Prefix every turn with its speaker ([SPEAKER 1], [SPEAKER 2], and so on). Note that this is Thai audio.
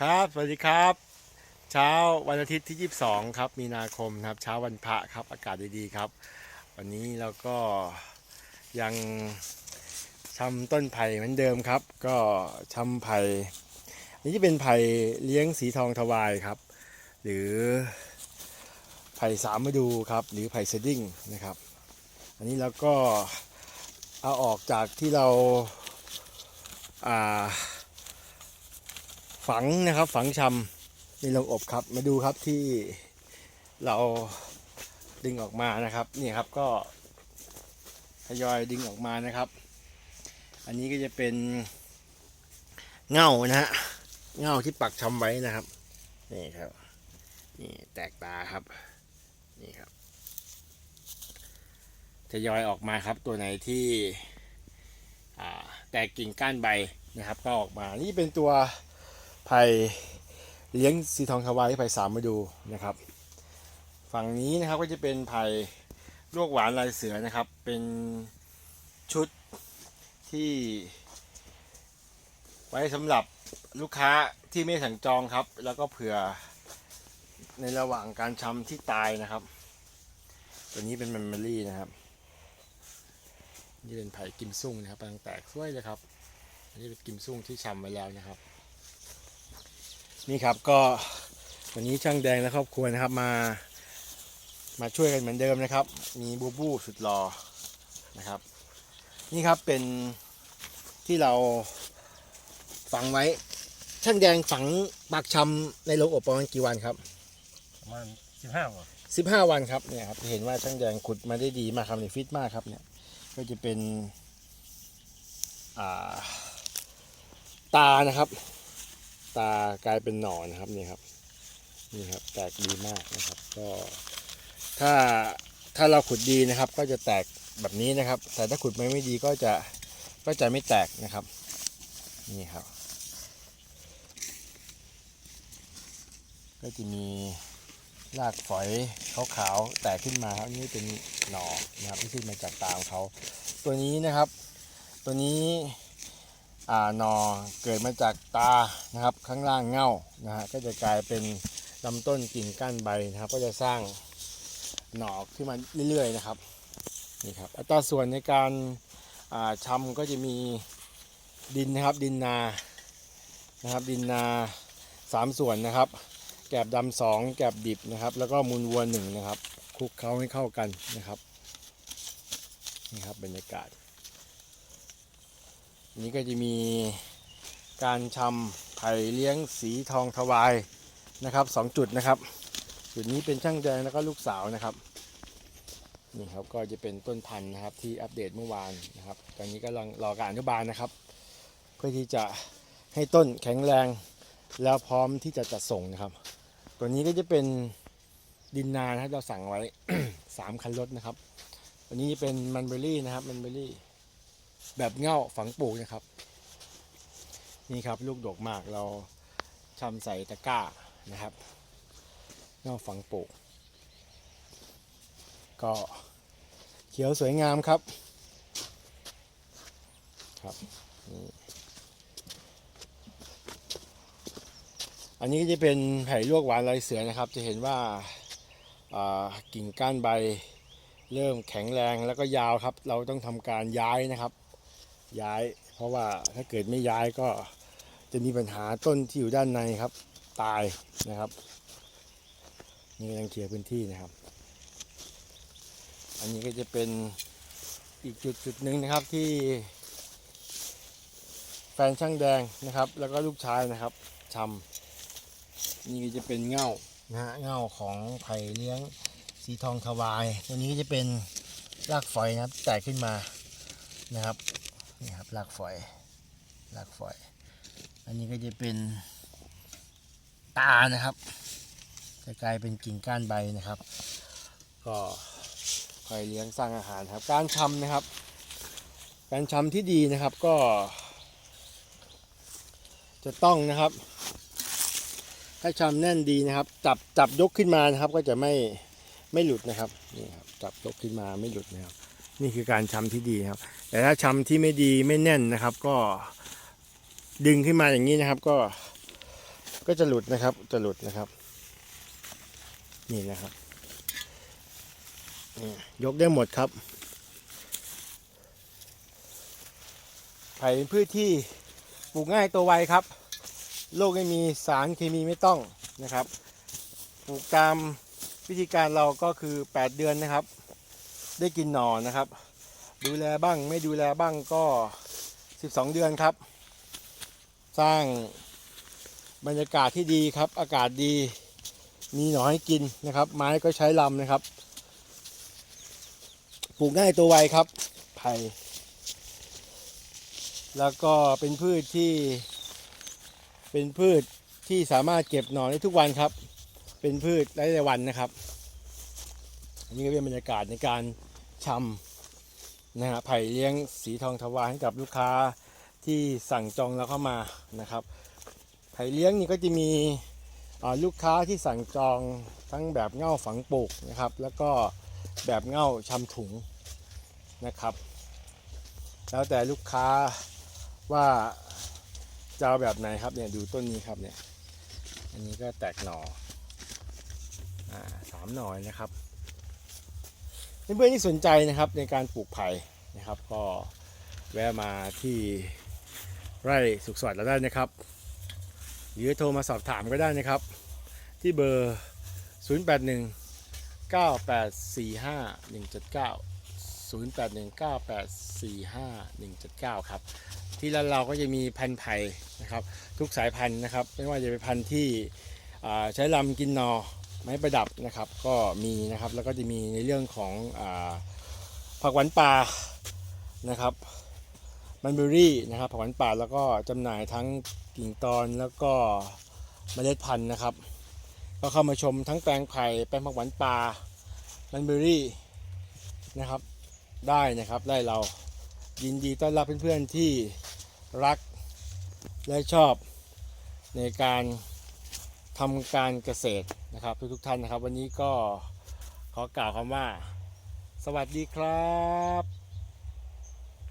[SPEAKER 1] ครับ สวัสดีครับ เช้าวันอาทิตย์ที่ 22 ครับ มีนาคมนะครับ เช้าวันพระครับ อากาศดีๆครับ วันนี้เราก็ยังชำต้นไผ่เหมือนเดิมครับ ก็ชำไผ่อันนี่จะเป็นไผ่เลี้ยงสีทองทวายครับ หรือไผ่สามฤดูครับ หรือไผ่เซดดิ้งนะครับ อันนี้เราก็เอาออกจากที่เราอ่า ฝังนะครับ ฝังชำในโรงอบครับ มาดูครับที่เราดึงออกมานะครับนี่ครับก็ทยอยดึงออกมานะครับ อันนี้ก็จะเป็นเง่านะฮะเง่าที่ปักชำไว้นะครับนี่ครับนี่แตกตาครับนี่ครับทยอยออกมาครับตัวไหนที่แตกกิ่งก้านใบนะครับ ก็ออกมานี่เป็นตัว ไผ่เลี้ยงสีทองทวายไผ่สามมาดูนะครับ ฝั่งนี้นะครับก็จะเป็นไผ่ลวกหวานลายเสือนะครับ เป็นชุดที่ ไว้สำหรับลูกค้าที่ไม่สั่งจองครับ แล้วก็เผื่อในระหว่างการชำที่ตายนะครับ ตัวนี้เป็นแมมเบอรี่นะครับ นี่เป็นไผ่กิมซุ่งนะครับกำลังแตกสวยเลยครับ อันนี้เป็นกิมซุ่งที่ชำไว้แล้วนะครับ นี่ครับก็วันนี้ช่างแดงและครอบครัวนะครับมา มาช่วยกันเหมือนเดิมนะครับ มีบูบูสุดหล่อนะครับ นี่ครับเป็นที่เราฝังไว้ ช่างแดงฝังปากชำในโรงอบประมาณกี่วันครับ
[SPEAKER 2] ประมาณสิบห้าวัน
[SPEAKER 1] 15วันครับเนี่ยครับเห็นว่าช่างแดงขุดมาได้ดีมากครับเนี่ยฟิตมากครับเนี่ยก็จะเป็นอ่าตานะครับ ตากลายเป็นหนอนนะครับนี่ครับนี่ครับแตกดีมากนะครับ ก็ถ้าถ้าเราขุดดีนะครับ ก็จะแตกแบบนี้นะครับ แต่ถ้าขุดไม่ไม่ดีก็จะก็จะไม่แตกนะครับ นี่ครับ ก็จะมีรากฝอยขาวๆแตกขึ้นมาครับนี่เป็นหน่อนะครับที่ขึ้นมาจากตาของเขา ตัวนี้นะครับ ตัวนี้ หนอเกิดมาจากตานะครับข้างล่างเง่านะฮะก็จะกลายเป็นลำต้นกิ่งก้านใบนะครับ ก็จะสร้างหนอกขึ้นมาเรื่อยๆนะครับนี่ครับอัตราส่วนในการอ่าชำก็จะมีดินนะครับดินนานะครับดินนาสามส่วนนะครับ แกบดำสองแกบดิบนะครับ แล้วก็มูลวัวหนึ่งนะครับคลุกเคล้าให้เข้ากันนะครับนี่ครับบรรยากาศ นี้ก็จะมีการชำไผ่เลี้ยงสีทองทวายนะครับสองจุดนะครับ จุดนี้เป็นช่างแดงแล้วก็ลูกสาวนะครับนี่ครับก็จะเป็นต้นพันธุ์นะครับที่อัปเดตเมื่อวานนะครับ ตอนนี้ก็ลังรอการอนุบาลนะครับ เพื่อที่จะให้ต้นแข็งแรงแล้วพร้อมที่จะจัดส่งนะครับ ตัวนี้ก็จะเป็นดินนานะครับเราสั่งไว้สามคันรถนะครับอันนี้เป็นมันเบอรี่นะครับมันเบอรี่ แบบเง่าฝังปลูกนะครับ นี่ครับลูกดกมากเราชำใส่ตะกร้านะครับเง่าฝังปลูก ก็เขียวสวยงามครับครับนี่อันนี้ก็จะเป็นไผ่ลวกหวานลายเสือนะครับ จะเห็นว่าอ่ากิ่งก้านใบเริ่มแข็งแรงแล้วก็ยาวครับ เราต้องทำการย้ายนะครับ ย้าย เพราะว่าถ้าเกิดไม่ย้ายก็จะมีปัญหาต้นที่อยู่ด้านในครับ ตายนะครับนี่กำลังเคลียร์พื้นที่นะครับ อันนี้ก็จะเป็นอีกจุดจุดหนึ่งนะครับที่ แฟนช่างแดงนะครับ แล้วก็ลูกชายนะครับชำนี่ก็จะเป็นเง่านะฮะเง่าของไผ่เลี้ยงสีทองทวาย ตัวนี้ก็จะเป็นรากฝอยนะครับแตกขึ้นมานะครับ นี่ครับรากฝอยรากฝอย อันนี้ก็จะเป็นตานะครับ จะกลายเป็นกิ่งก้านใบนะครับ ก็คอยเลี้ยงสร้างอาหารครับ การชำนะครับ การชำที่ดีนะครับก็ จะต้องนะครับให้ชำแน่นดีนะครับ จับจับยกขึ้นมานะครับก็จะไม่ไม่หลุดนะครับนี่ครับจับยกขึ้นมาไม่หลุดนะครับ นี่คือการชำที่ดีครับ แต่ถ้าชำที่ไม่ดีไม่แน่นนะครับ ก็ดึงขึ้นมาอย่างนี้นะครับ ก็ ก็จะหลุดนะครับ จะหลุดนะครับ นี่นะครับยกได้หมดครับไผ่เป็นพืชที่ปลูกง่ายตัวไวครับโลกไม่มีสารเคมีไม่ต้องนะครับ ปลูกตามวิธีการเราก็คือ 8 เดือนนะครับ ได้กินหนอนะครับ ดูแลบ้างไม่ดูแลบ้างก็ 12 เดือนครับ สร้างบรรยากาศที่ดีครับ อากาศดีมีหน่อให้กินนะครับ ไม้ก็ใช้ลำนะครับ ปลูกง่ายตัวไวครับ ไผ่ แล้วก็เป็นพืชที่ เป็นพืชที่สามารถเก็บหน่อได้ทุกวันครับ เป็นพืชได้ในวันนะครับ อันนี้ก็เป็นบรรยากาศในการชำนะฮะไผ่เลี้ยงสีทองทวารให้กับลูกค้าที่สั่งจองเราเข้ามานะครับไผ่เลี้ยงนี่ก็จะมีลูกค้าที่สั่งจองทั้งแบบเง่าฝังปลูกนะครับ แล้วก็แบบเง่าชำถุงนะครับ แล้วแต่ลูกค้าว่าจะเอาแบบไหนครับเนี่ยดูต้นนี้ครับเนี่ยอันนี้ก็แตกหน่ออ่าสามหน่อยนะครับ เพื่อนๆที่สนใจนะครับในการปลูกไผ่นะครับ ก็แวะมาที่ไร่สุขสวัสดิ์เราได้นะครับ หรือโทรมาสอบถามก็ได้นะครับ ที่เบอร์ 081 9845 179 0819845179 ครับ ที่ร้านเราก็จะมีพันธุ์ไผ่นะครับ ทุกสายพันธุ์นะครับ ไม่ว่าจะเป็นพันธุ์ที่ใช้ลำกินนอ ไม้ประดับนะครับก็มีนะครับแล้วก็จะมีในเรื่องของอผักหวานป่านะครับมันเบอรี่นะครับผักหวานป่าแล้วก็จำหน่ายทั้งกิ่งตอนแล้วก็เมล็ดพันธุ์นะครับ ก็เข้ามาชมทั้งแปลงไผ่แปลงผักหวานป่ามันเบอรี่นะครับได้นะครับได้เรายินดีต้อนรับเพื่อนๆที่รักและชอบในการทำการเกษตร นะครับทุกๆท่านนะครับ วันนี้ก็ขอกล่าวคำว่า สวัสดีครับ